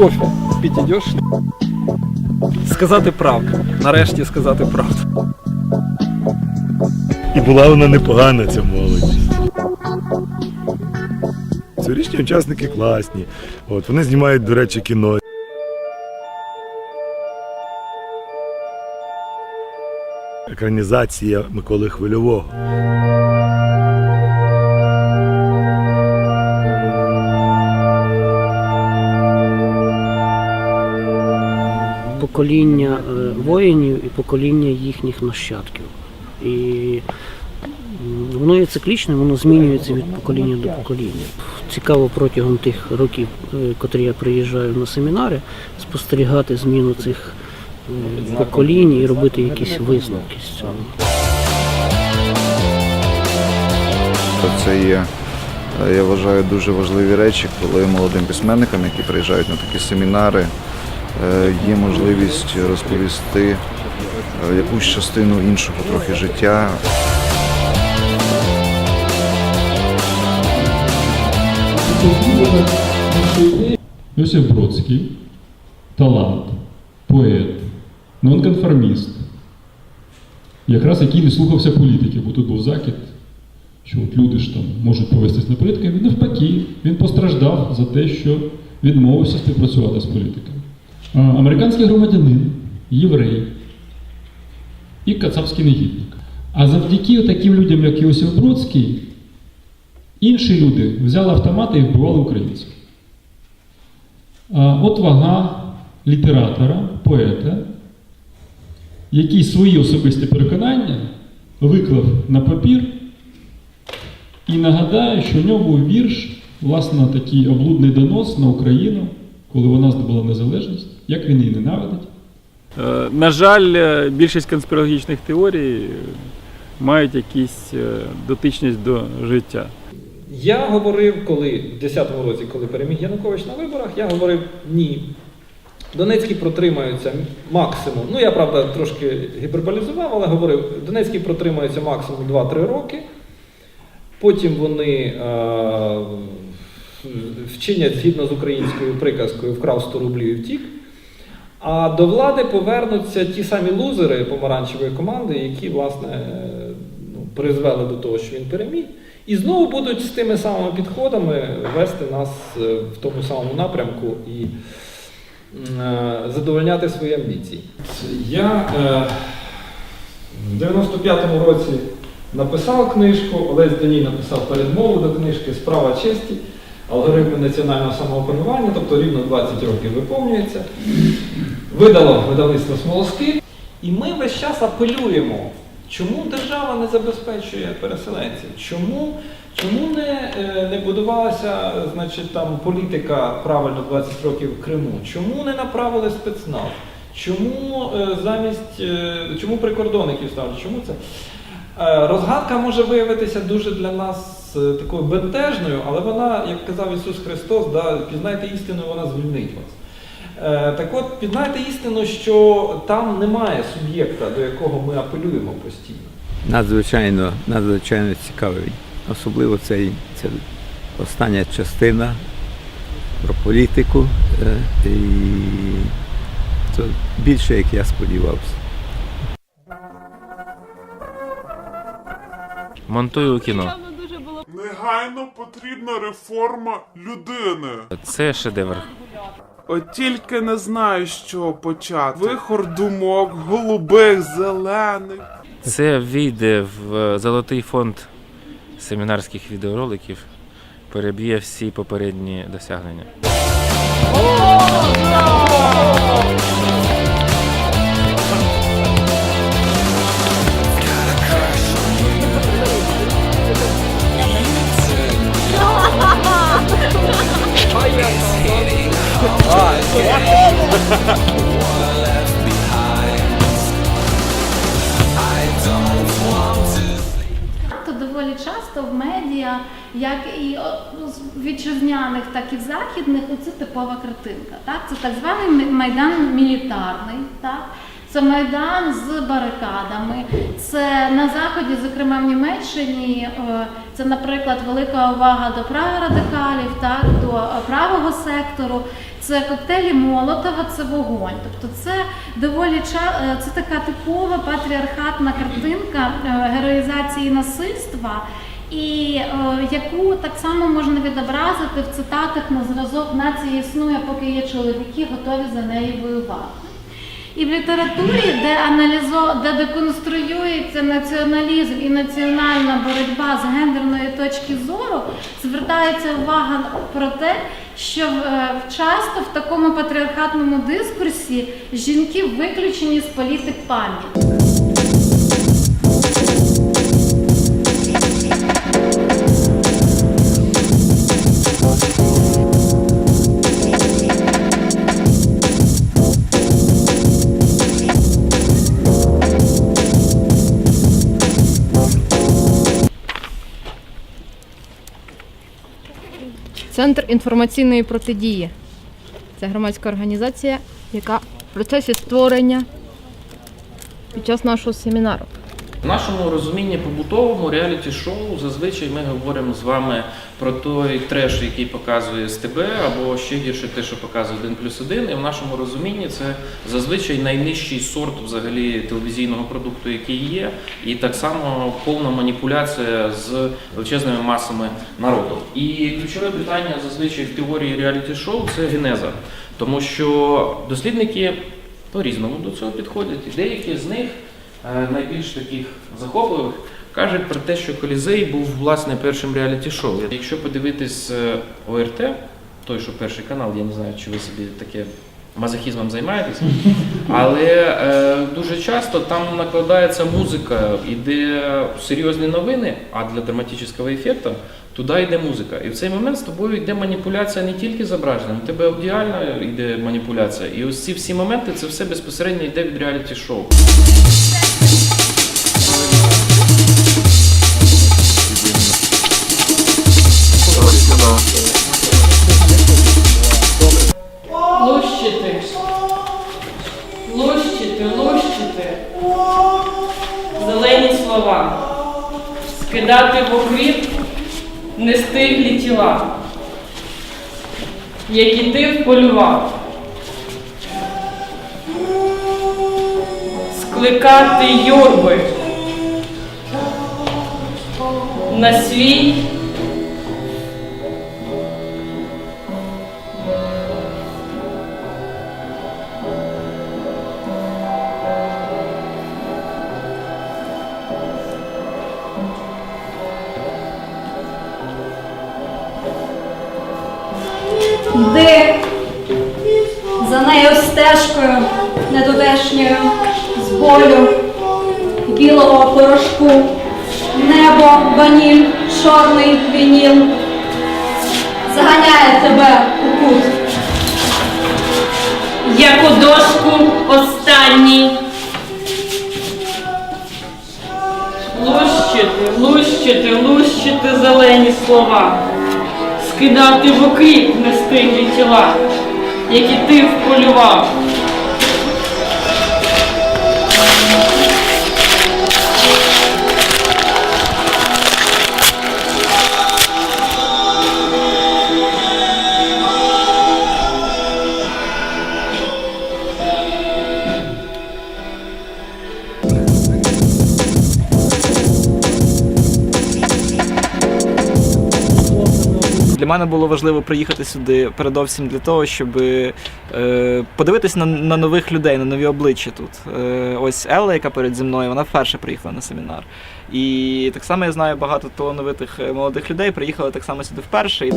кофе пить идешь? Сказати правду. Нарешті сказати правду. І була вона непогана, ця молодість. Цьогорічні учасники класні. От, вони знімають, до речі, кіно. Екранізація Миколи Хвильового. Покоління е, воїнів і покоління їхніх нащадків. І воно є циклічним, воно змінюється від покоління до покоління. Цікаво протягом тих років, е, котрі я приїжджаю на семінари, спостерігати зміну цих е, поколінь і робити якісь висновки з цього. Це є, я вважаю, дуже важливі речі, коли молодим письменникам, які приїжджають на такі семінари, є можливість розповісти е, якусь частину іншого трохи життя. Йосиф Бродський талант, поет, нонконформіст, якраз який не слухався політики, бо тут був закид, що от люди ж там можуть повестись на політику. Він навпаки, він постраждав за те, що відмовився співпрацювати з політиками. Американський громадянин, єврей і кацапський негідник. А завдяки таким людям, як Йосиф Бродський, інші люди взяли автомати і вбивали українців. От вага літератора, поета, який свої особисті переконання виклав на папір і нагадає, що в нього вірш, власне, такий облудний донос на Україну, коли вона здобула незалежність, як він її ненавидить. Е, На жаль, е, більшість конспірологічних теорій мають якісь е, дотичність до життя. Я говорив, коли в 10-му році, коли переміг Янукович на виборах, я говорив ні. Донецькі протримаються максимум. Ну я правда трошки гіперболізував, але говорив, Донецькі протримаються максимум 2-3 роки. Потім вони е, вчинять згідно з українською приказкою вкрав 100 рублів і втік. А до влади повернуться ті самі лузери помаранчевої команди, які, власне, ну, призвели до того, що він переміг. І знову будуть з тими самими підходами вести нас е, в тому самому напрямку і е, задовольняти свої амбіції. Я е, в 95-му році написав книжку, Олесь Даній написав передмову до книжки Справа честі, алгоритми національного самоопанування, тобто рівно 20 років виповнюється. Видало видавництво Смолоскип. І ми весь час апелюємо, чому держава не забезпечує переселенців, чому, чому не, е, не будувалася значить, там, політика правильно 20 років в Криму, чому не направили спецназ, чому е, замість е, чому прикордонників ставлять, чому це? Розгадка може виявитися дуже для нас е, такою бентежною, але вона, як казав Ісус Христос, да, пізнайте істину, вона звільнить вас. Е, Так от, пізнайте істину, що там немає суб'єкта, до якого ми апелюємо постійно. надзвичайно, надзвичайно цікавий. Особливо цей, ця остання частина про політику. е, І це більше, як я сподівався. Монтую кіно. Негайно потрібна реформа людини. Це шедевр. От тільки не знаю, з чого почати. Вихор думок, голубих, зелених. Це війде в золотий фонд семінарських відеороликів, переб'є всі попередні досягнення. То доволі часто в медіа, як і ну, вітчизняних, так і в західних, оце типова картинка. Так? Це так званий майдан мілітарний. Так? Це майдан з барикадами. Це на заході, зокрема в Німеччині, е, це, наприклад, велика увага до праворадикалів, так до е, правого сектору. Це коктейлі Молотова, це вогонь. Тобто це доволі е, це така типова патріархатна картинка героїзації насильства. І е, яку так само можна відобразити в цитатах на зразок нація існує, поки є чоловіки, готові за неї воювати. І в літературі, де аналізо, де деконструюється націоналізм і національна боротьба з гендерної точки зору, звертається увага про те, що е, часто в такому патріархатному дискурсі жінки виключені з політик пам'яті. Центр інформаційної протидії. Це громадська організація, яка в процесі створення під час нашого семінару. В нашому розумінні побутовому реаліті-шоу зазвичай ми говоримо з вами про той треш, який показує СТБ, або ще гірше те, що показує 1 плюс 1. І в нашому розумінні це зазвичай найнижчий сорт взагалі телевізійного продукту, який є, і так само повна маніпуляція з величезними масами народу. І ключове питання зазвичай в теорії реаліті-шоу це генеза, тому що дослідники по-різному до цього підходять, і деякі з них найбільш таких захопливих кажуть про те, що Колізей був власне першим реаліті-шоу. Якщо подивитись е, ОРТ, той, що перший канал, я не знаю, чи ви собі таке мазохізмом займаєтесь, але е, дуже часто там накладається музика, іде серйозні новини, а для драматичного ефекту туди йде музика. І в цей момент з тобою йде маніпуляція не тільки зображенням, у тебе аудіальна йде маніпуляція. І ось ці всі моменти це все безпосередньо йде від реаліті-шоу. Скидати в нестиглі тіла, які ти вполював. Скликати юрби на свій ваніль, чорний вініл заганяє тебе у кут. як у дошку останній. Лущити, лущити, лущити зелені слова, скидати в окріп нестиглі тіла, які ти вполював. Мене було важливо приїхати сюди передовсім для того, щоб е, подивитися на, на нових людей, на нові обличчя тут. Е, ось Елла, яка перед зі мною, вона вперше приїхала на семінар. І так само я знаю багато талановитих е, молодих людей, приїхали так само сюди вперше.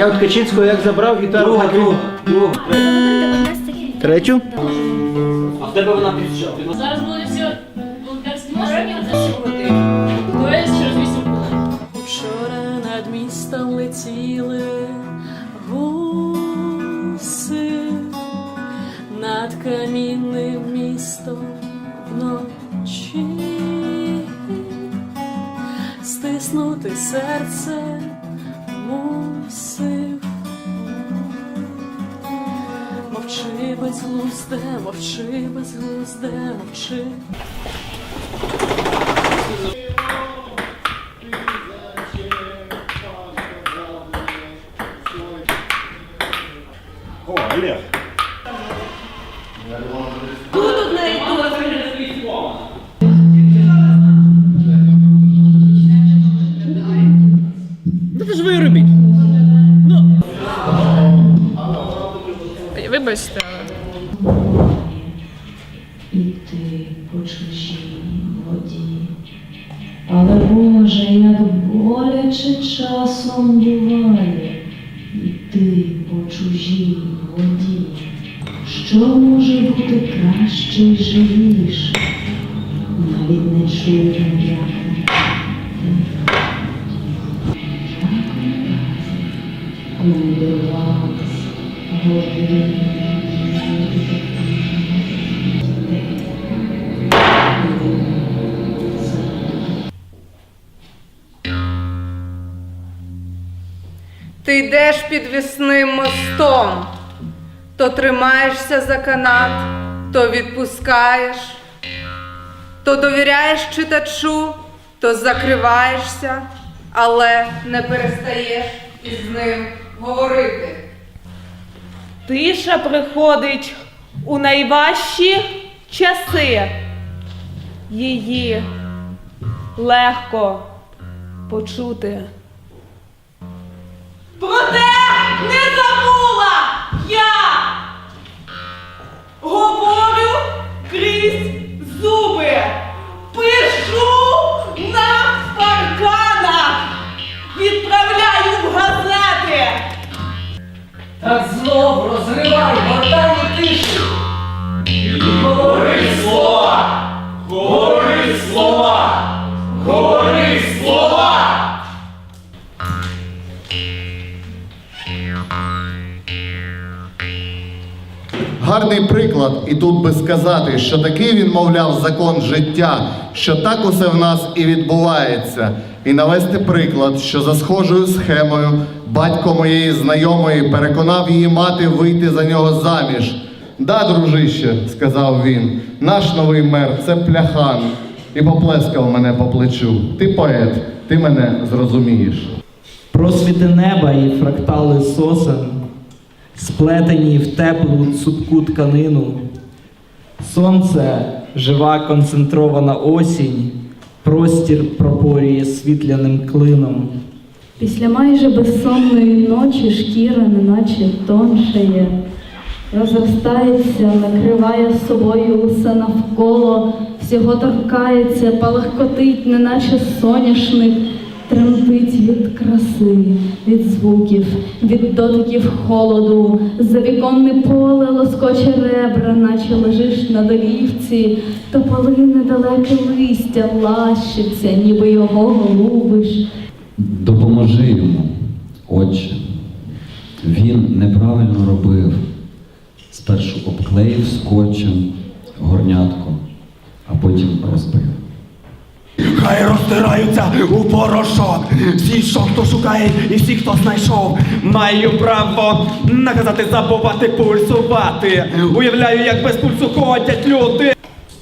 Я от Качинського як забрав гітару. Друга, друга, друга. Третю? А в тебе вона підчала. Зараз буде все волонтерське можна засювати. Довесь через вісім хвилин. Вчора над містом летіли гуси над камінним містом вночі. Стиснути серце мусив. Мовчи безглузде, мовчи безглузде, мовчи. Вибачте. Іти по чужій воді. Але Боже, як боляче часом буває іти по чужій воді. Що може бути краще й живіше? Навіть не чую Ти йдеш підвісним мостом, то тримаєшся за канат, то відпускаєш, то довіряєш читачу, то закриваєшся, але не перестаєш із ним говорити. Тиша приходить у найважчі часи. Її легко почути. Проте не забула Гарний приклад, і тут би сказати, що такий він, мовляв, закон життя, що так усе в нас і відбувається, і навести приклад, що за схожою схемою батько моєї знайомої переконав її мати вийти за нього заміж. Да, дружище, сказав він, наш новий мер це пляхан. І поплескав мене по плечу. Ти поет, ти мене зрозумієш. Просвіти неба і фрактали сосен, сплетені в теплу цупку тканину. Сонце, жива концентрована осінь, простір пропорює світляним клином. Після майже безсонної ночі шкіра неначе тоншає, розростається, накриває собою усе навколо, всього торкається, палахкотить, неначе соняшник, тремтить від краси, від звуків, від дотиків холоду, завіконне поле лоскоче ребра, наче лежиш на долівці, тополи недалеке листя лащиться, ніби його голубиш. Допоможи йому, Отче. Він неправильно робив. Спершу обклеїв скотчем горнятко, а потім розбив. Хай розтираються у порошок. Всі, що хто шукає, і всі, хто знайшов, маю право наказати забувати пульсувати. Уявляю, як без пульсу ходять люди.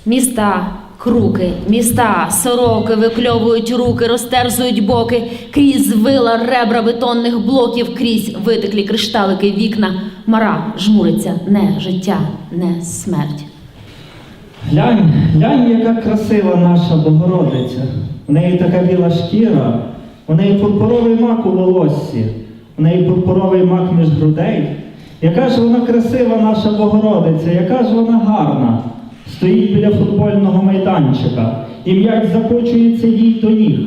Міста, круки, міста, сороки викльовують руки, розтерзують боки, крізь вила ребра бетонних блоків, крізь витеклі кришталики вікна. Мара жмуриться, не життя, не смерть. Глянь, глянь, яка красива наша Богородиця. У неї така біла шкіра, у неї пурпуровий мак у волоссі, у неї пурпуровий мак між грудей. Яка ж вона красива наша Богородиця, яка ж вона гарна, стоїть біля футбольного майданчика і м'яч закочується їй до ніг.